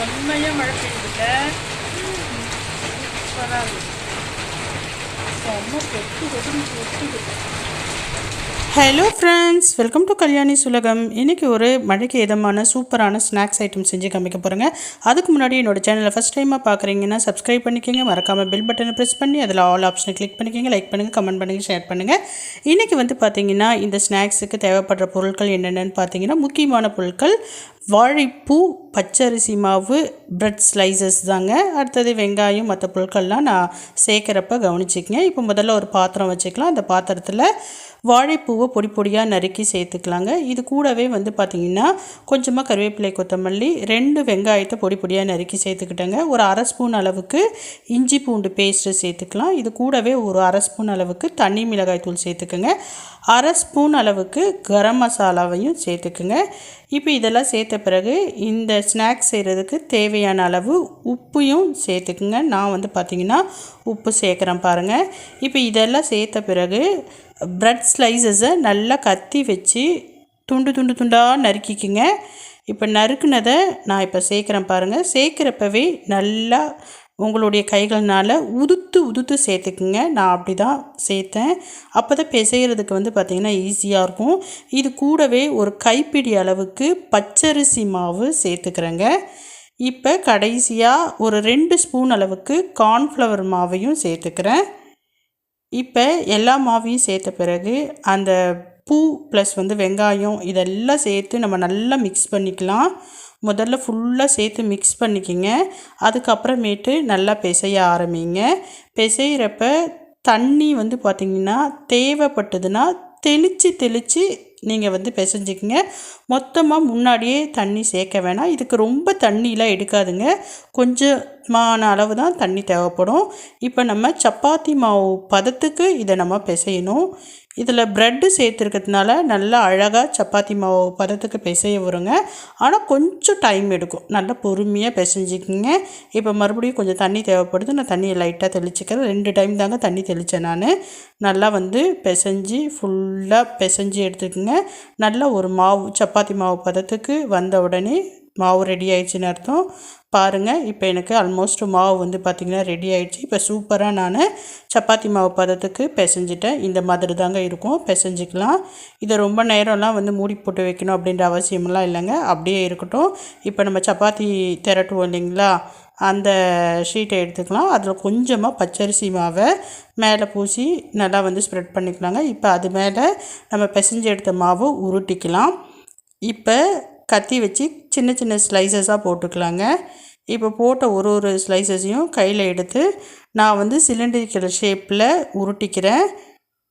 செம்மையாக மழை பெய்யுதுல செம்ம hello friends welcome to Kalyani சுலகம் இன்றைக்கி ஒரு மழைக்கு இதமான சூப்பரான ஸ்நாக்ஸ் ஐட்டம் செஞ்சு காமிக்க போகிறேங்க அதுக்கு முன்னாடி என்னோடய சேனலை ஃபஸ்ட் டைமாக பார்க்குறீங்கன்னா சப்ஸ்கிரைப் பண்ணிக்கோங்க. மறக்காமல் பெல் பட்டனை ப்ரெஸ் பண்ணி அதில் ஆல் ஆப்ஷனை கிளிக் பண்ணிக்கோங்க. லைக் பண்ணுங்கள் கமெண்ட் பண்ணுங்கள் ஷேர் பண்ணுங்கள் இன்றைக்கி வந்து பார்த்தீங்கன்னா இந்த ஸ்நாக்ஸுக்கு தேவைப்படுற பொருட்கள் என்னென்னு பார்த்தீங்கன்னா முக்கியமான பொருட்கள் வாழைப்பூ பச்சரிசி மாவு பிரெட் ஸ்லைசஸ் தாங்க. அடுத்தது வெங்காயம் மற்ற பொருட்கள்லாம் நான் சேர்க்குறப்ப கவனிச்சிக்கங்க. இப்போ முதல்ல ஒரு பாத்திரம் வச்சுக்கலாம். அந்த பாத்திரத்தில் வாழைப்பூவை பொடி பொடியாக நறுக்கி சேர்த்துக்கலாங்க. இது கூடவே வந்து பார்த்திங்கன்னா கொஞ்சமாக கருவேப்பிலை கொத்தமல்லி ரெண்டு வெங்காயத்தை பொடி பொடியாக நறுக்கி சேர்த்துக்கிட்டேங்க. ஒரு அரை ஸ்பூன் அளவுக்கு இஞ்சி பூண்டு பேஸ்ட்டு சேர்த்துக்கலாம். இது கூடவே ஒரு அரை ஸ்பூன் அளவுக்கு தண்ணி மிளகாய் தூள் சேர்த்துக்கோங்க. அரை ஸ்பூன் அளவுக்கு கரம் மசாலாவையும் சேர்த்துக்குங்க. இப்போ இதெல்லாம் சேர்த்த பிறகு இந்த ஸ்நாக்ஸ் செய்கிறதுக்கு தேவையான அளவு உப்பையும் சேர்த்துக்குங்க. நான் வந்து பார்த்திங்கன்னா உப்பு சேர்க்குறேன் பாருங்கள் இப்போ இதெல்லாம் சேர்த்த பிறகு ப்ரெட் ஸ்லைசஸை நல்லா கத்தி வச்சு துண்டு துண்டு துண்டாக நறுக்கிக்குங்க. இப்போ நறுக்குனதை நான் இப்போ சேர்க்குறேன் பாருங்கள் சேர்க்குறப்பவே நல்லா உங்களுடைய கைகள்னால் உதுத்து உதுத்து சேர்த்துக்குங்க. நான் அப்படி தான் சேர்த்தேன். அப்போ தான் பிசைகிறதுக்கு வந்து பார்த்திங்கன்னா ஈஸியாக இருக்கும். இது கூடவே ஒரு கைப்பிடி அளவுக்கு பச்சரிசி மாவு சேர்த்துக்கிறேங்க. இப்போ கடைசியாக ஒரு ரெண்டு ஸ்பூன் அளவுக்கு கார்ன்ஃப்ளவர் மாவையும் சேர்த்துக்கிறேன். இப்போ எல்லா மாவையும் சேர்த்த பிறகு அந்த பூ ப்ளஸ் வந்து வெங்காயம் இதெல்லாம் சேர்த்து நம்ம நல்லா மிக்ஸ் பண்ணிக்கலாம். முதல்ல ஃபுல்லாக சேர்த்து மிக்ஸ் பண்ணிக்கிங்க. அதுக்கப்புறமேட்டு நல்லா பிசைய ஆரம்பிங்க. பிசைகிறப்ப தண்ணி வந்து பார்த்திங்கன்னா தேவைப்பட்டதுன்னா தெளித்து தெளித்து நீங்கள் வந்து பிசைஞ்சிக்கிங்க. மொத்தமாக முன்னாடியே தண்ணி சேர்க்க வேணாம். இதுக்கு ரொம்ப தண்ணியெலாம் எடுக்காதுங்க. கொஞ்சமான அளவு தான் தண்ணி தேவைப்படும். இப்போ நம்ம சப்பாத்தி மாவு பதத்துக்கு இதை நம்ம பிசையணும். இதில் ப்ரெட்டு சேர்த்துருக்கிறதுனால நல்லா அழகாக சப்பாத்தி மாவு பதத்துக்கு பிசைய வருங்க ஆனால் கொஞ்சம் டைம் எடுக்கும். நல்லா பொறுமையாக பிசைஞ்சிக்கிங்க. இப்போ மறுபடியும் கொஞ்சம் தண்ணி தேவைப்படுது. நான் தண்ணியை லைட்டாக தெளிச்சிக்கிறேன். ரெண்டு டைம் தாங்க தண்ணி தெளித்தேன் நான். நல்லா வந்து பிசைஞ்சு ஃபுல்லாக பிசைஞ்சு எடுத்துக்கோங்க. நல்லா ஒரு மாவு சப்பாத்தி மாவு பதத்துக்கு வந்த உடனே மாவு ரெடி ஆயிடுச்சுன்னு அர்த்தம். பாருங்கள் இப்போ எனக்கு ஆல்மோஸ்ட் மாவு வந்து பார்த்திங்கன்னா ரெடி ஆயிடுச்சு. இப்போ சூப்பராக நான் சப்பாத்தி மாவு பதத்துக்கு பிசைஞ்சிட்டேன். இந்த மாதிரி தாங்க இருக்கும். பிசைஞ்சிக்கலாம். இதை ரொம்ப நேரம்லாம் வந்து மூடி போட்டு வைக்கணும் அப்படின்ற அவசியமெல்லாம் இல்லைங்க. அப்படியே இருக்கட்டும். இப்போ நம்ம சப்பாத்தி திரட்டுவோம் இல்லைங்களா? அந்த ஷீட்டை எடுத்துக்கலாம். அதில் கொஞ்சமாக பச்சரிசி மாவை மேலே பூசி நல்லா வந்து ஸ்ப்ரெட் பண்ணிக்கலாங்க. இப்போ அது மேலே நம்ம பிசைஞ்சு எடுத்த மாவு உருட்டிக்கலாம். இப்போ கத்தி வச்சு சின்ன சின்ன ஸ்லைசஸாக போட்டுக்கலாங்க. இப்போ போட்ட ஒரு ஒரு ஸ்லைசஸையும் கையில் எடுத்து நான் வந்து சிலிண்டரிக்கல் ஷேப்பில் உருட்டிக்கிறேன்.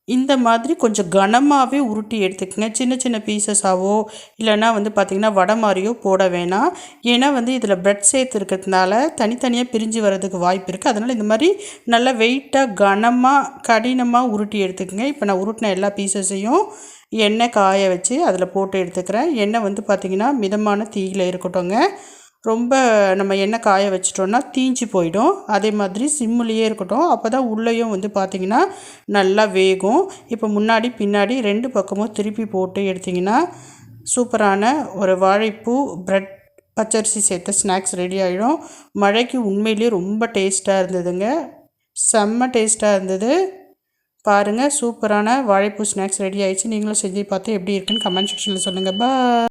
இந்த மாதிரி கொஞ்சம் கனமாகவே உருட்டி எடுத்துக்கங்க. சின்ன சின்ன பீசஸாவோ இல்லைன்னா வந்து பார்த்திங்கன்னா வடை மாதிரியோ போட வேணாம். ஏன்னா வந்து இதில் ப்ரெட் சேர்த்துருக்கிறதுனால தனித்தனியாக பிரிஞ்சு வர்றதுக்கு வாய்ப்பு இருக்குது அதனால் இந்த மாதிரி நல்லா வெயிட்டாக கனமாக கடினமாக உருட்டி எடுத்துக்கங்க. இப்போ நான் உருட்டின எல்லா பீசஸையும் எண்ணெய் காய வச்சு அதில் போட்டு எடுத்துக்கிறேன். எண்ணெய் வந்து பார்த்திங்கன்னா மிதமான தீயில் இருக்கட்டும்ங்க. ரொம்ப நம்ம எண்ணெய் காய வச்சிட்டோன்னா தீஞ்சு போயிடும். அதே மாதிரி சிம்முலேயே இருக்கட்டும். அப்போ தான் உள்ளேயும் வந்து பார்த்திங்கன்னா நல்லா வேகும். இப்போ முன்னாடி பின்னாடி ரெண்டு பக்கமும் திருப்பி போட்டு எடுத்திங்கன்னா சூப்பரான ஒரு வாழைப்பூ ப்ரெட் பச்சரிசி சேர்த்த ஸ்நாக்ஸ் ரெடி ஆகிடும் மழைக்கு உண்மையிலேயே ரொம்ப டேஸ்ட்டாக இருந்ததுங்க. செம்ம டேஸ்ட்டாக இருந்தது. பாருங்கள் சூப்பரான வாழைப்பூ ஸ்நாக்ஸ் ரெடி ஆயிடுச்சு. நீங்களும் செஞ்சு பார்த்து எப்படி இருக்குன்னு கமெண்ட் செக்ஷனில் சொல்லுங்கள் பா